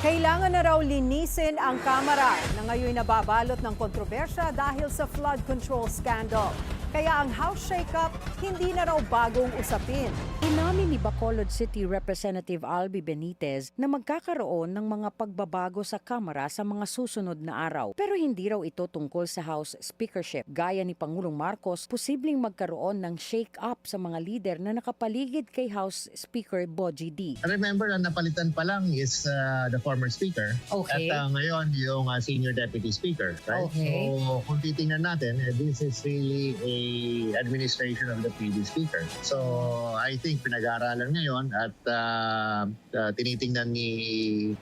Kailangan na raw linisin ang kamera na ngayon nababalot ng kontrobersya dahil sa flood control scandal. Kaya ang house shake-up hindi na raw bagong usapin. Inamin ni Bacolod City Representative Albi Benitez na magkakaroon ng mga pagbabago sa Kamara sa mga susunod na araw. Pero hindi raw ito tungkol sa House Speakership. Gaya ni Pangulong Marcos, posibleng magkaroon ng shake-up sa mga lider na nakapaligid kay House Speaker Boji D. Remember, ang napalitan pa lang is uh, the former speaker. Okay. At uh, ngayon, yung uh, senior deputy speaker. Right? Okay. So, kung titingnan natin, eh, this is really a administration of the previous speaker. So, I think pinag-aaralan ngayon at uh, uh, tinitingnan ni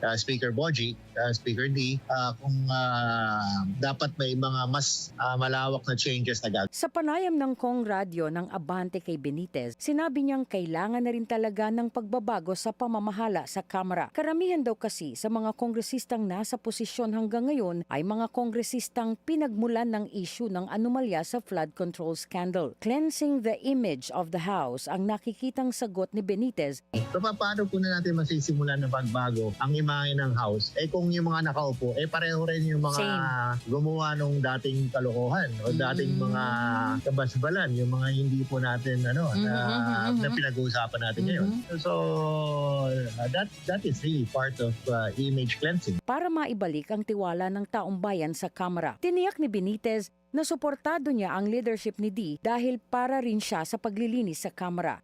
uh, Speaker Boji, uh, Speaker D, uh, kung uh, dapat may mga mas uh, malawak na changes na gagawin. Sa panayam ng Kong Radio ng Abante kay Benitez, sinabi niyang kailangan na rin talaga ng pagbabago sa pamamahala sa Kamara. Karamihan daw kasi sa mga kongresistang nasa posisyon hanggang ngayon ay mga kongresistang pinagmulan ng issue ng anomalya sa flood control scandal. Cleansing the image of the House ang nakikitang sagot ni Benitez So pa- paano po na natin masisimulan na pagbago ang imahe ng house? Eh kung yung mga nakaupo, eh pareho rin yung mga Same. gumawa nung dating kalokohan o dating Mm. mga kabasbalan, yung mga hindi po natin ano na, Mhm, mhm, na mhm. pinag-uusapan natin ngayon. So uh, that that is really part of uh, image cleansing. para maibalik ang tiwala ng taong bayan sa Kamara. Tiniyak ni Benitez na suportado niya ang leadership ni D dahil para rin siya sa paglilinis sa Kamara.